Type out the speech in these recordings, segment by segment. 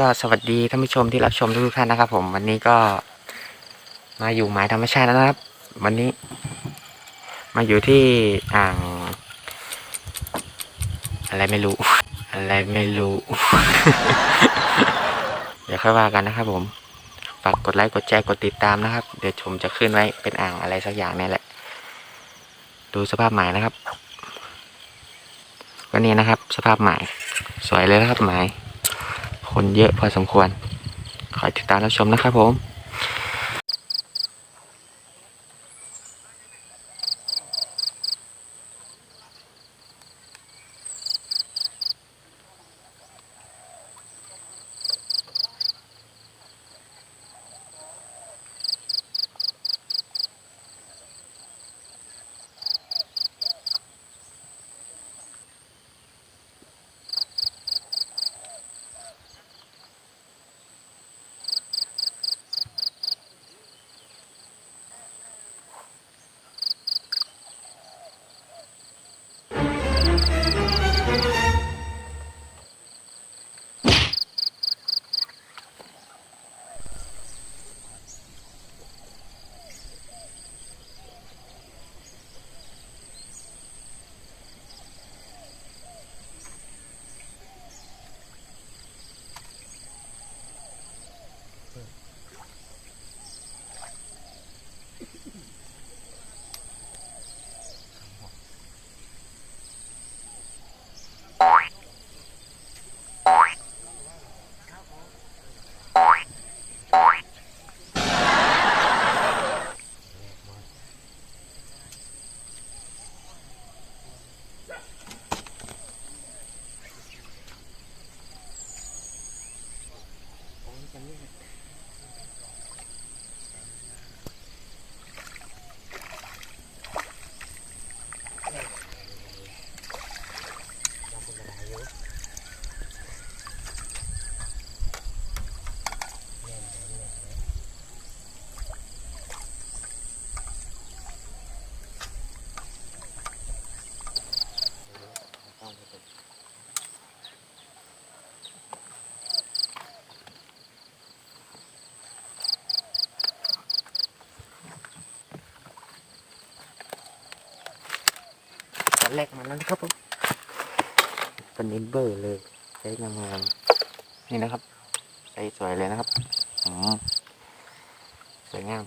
ก็สวัสดีท่านผู้ชมที่รับชมทุกท่านนะครับ ผมวันนี้ก็มาอยู่หมายธรรมชาตินะครับ วันนี้ มาอยู่ที่อ่าง อะไรไม่รู้ อะไรไม่รู้ เดี๋ยวค่อยว่ากันนะครับ ผมฝากกดไลค์กดแชร์กดติดตามนะครับ เดี๋ยวผมจะขึ้นไว้เป็นอ่างอะไรสักอย่างนี่แหละ ดูสภาพหมายนะครับก็นี่นะครับ สภาพหมาย สวยเลยนะครับหมาย คนเยอะพอสมควร ขอติดตามรับชมนะครับผม แรกมาแล้วนะครับผมเป็นอินเบอร์เลยใช้งามๆนี่นะครับใช้สวยเลยนะครับอืมสวยงาม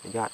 สุดยอด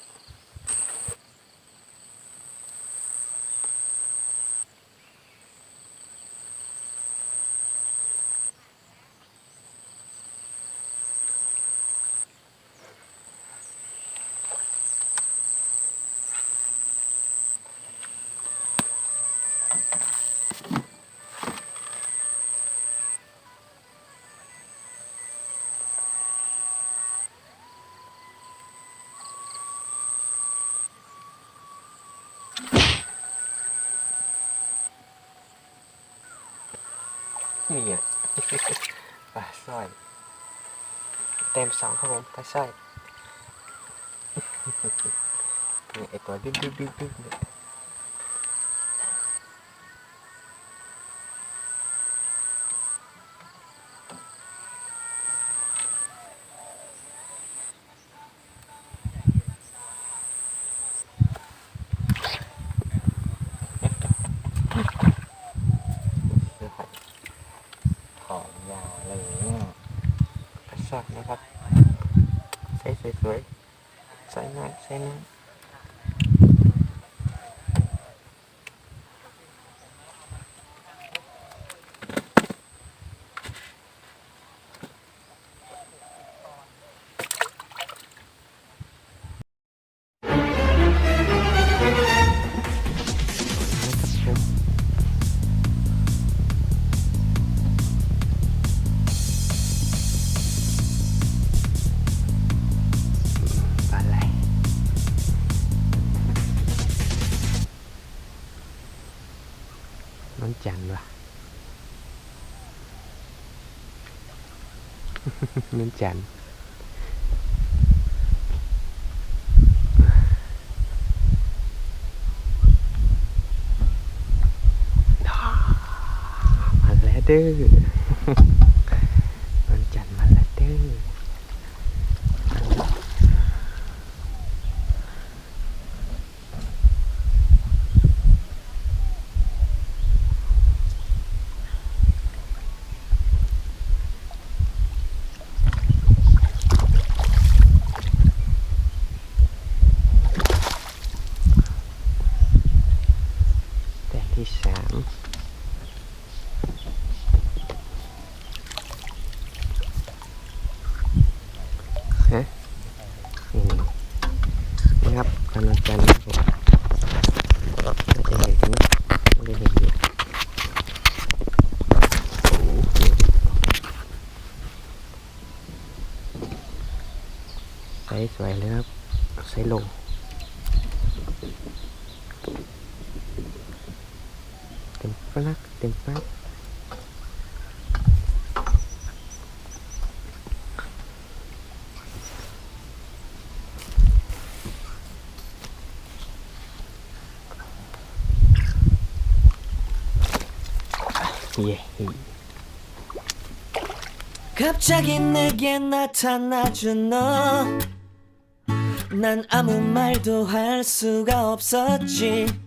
นี่อะปลาสร้อย เต็มสองครับผมปลาสร้อยนี่ไอตัวดึ๊บดิ๊บดิ๊บดิ๊บ ของยาอะไอเยกระชักนะครับใช้สวยๆใช่น่ายใช่น้อย้นจันมาแล้วเด้อ วันจันทร์มาแล้วเด้อแต่ที่ สามฮะนี่นี่ครับกำลังกันนะครับผมเราจะเห็นนไมไม่ได้เห็นอยู่โอ้ใส่สวยเลยครับ ใส่ลง 땡빨락 땡빨 예, 예. 갑자기 내게 나타나준 너. 난 아무 말도 할 수가 없었지.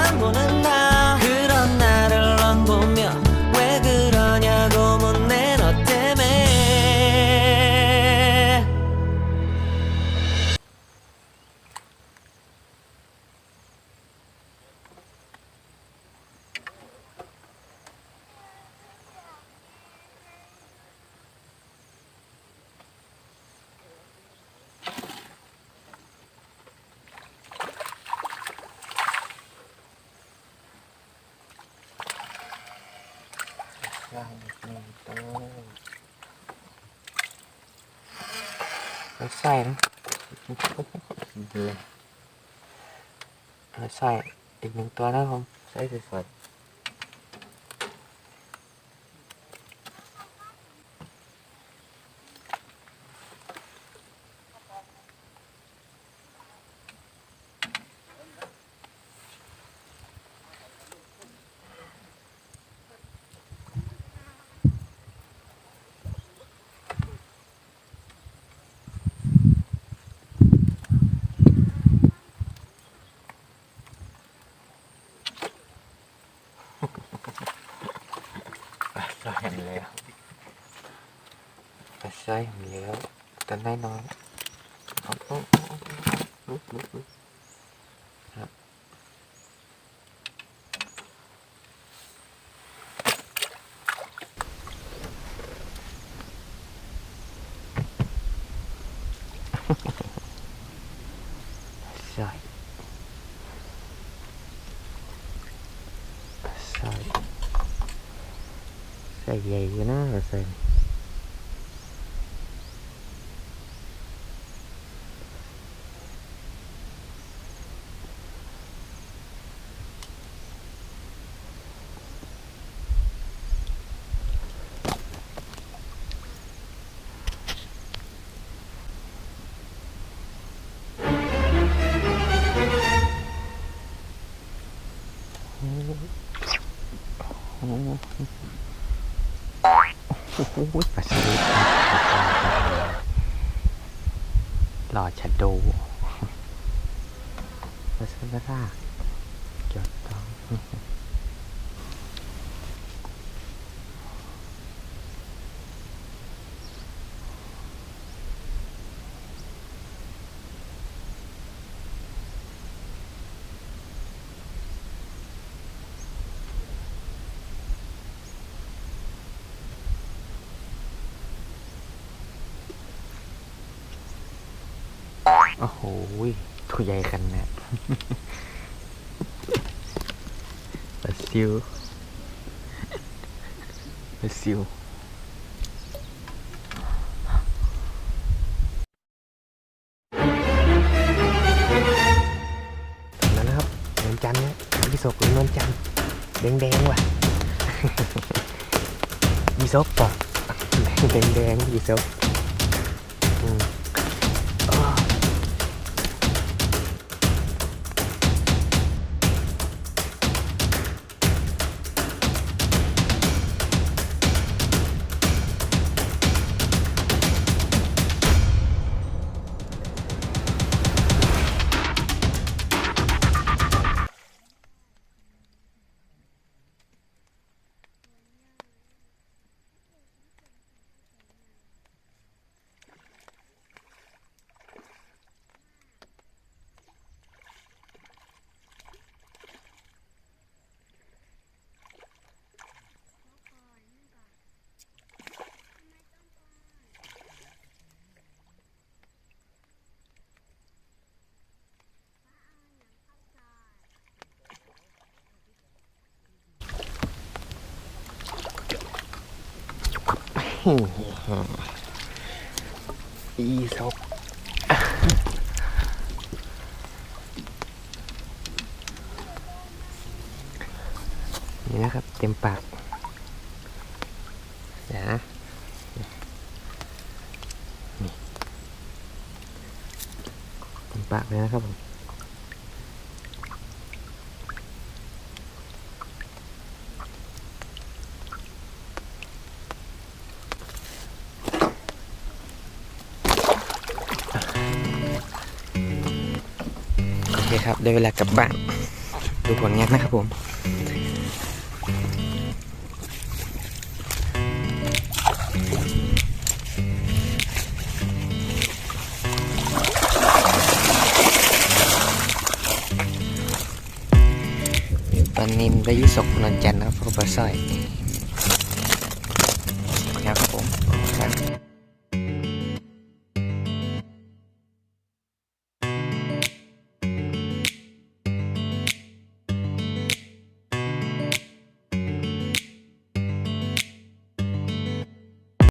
ลางหนึ่งตัวใส่นะเลใส่อีกหนึ่งตัวนรับใส่สวยๆใส่แล้ว ใส่แล้วแต่น้อยๆเอาเอา โอ้โหปลาสลิดหล่อชัดโดปลาสลิดรากจอดต้อง โอ้โหตัวใหญ่ขนาดปลาซิวปลาซิวนั้นนะครับนวลจันทร์นะพี่ศพหรือนวลจันทร์แดงๆว่ะยีซบป่ะแดงๆยีซบ อีซบนี่นะครับ เต็มปากเดี๋ยวนะนี่เต็มปากเลยนะครับผม โอเครับ ได้เวลากลับบ้าน ดูผลงานนะครับผมปลานินได้ยุสกนวลจันทร์นะครับเพราะปลาสร้อย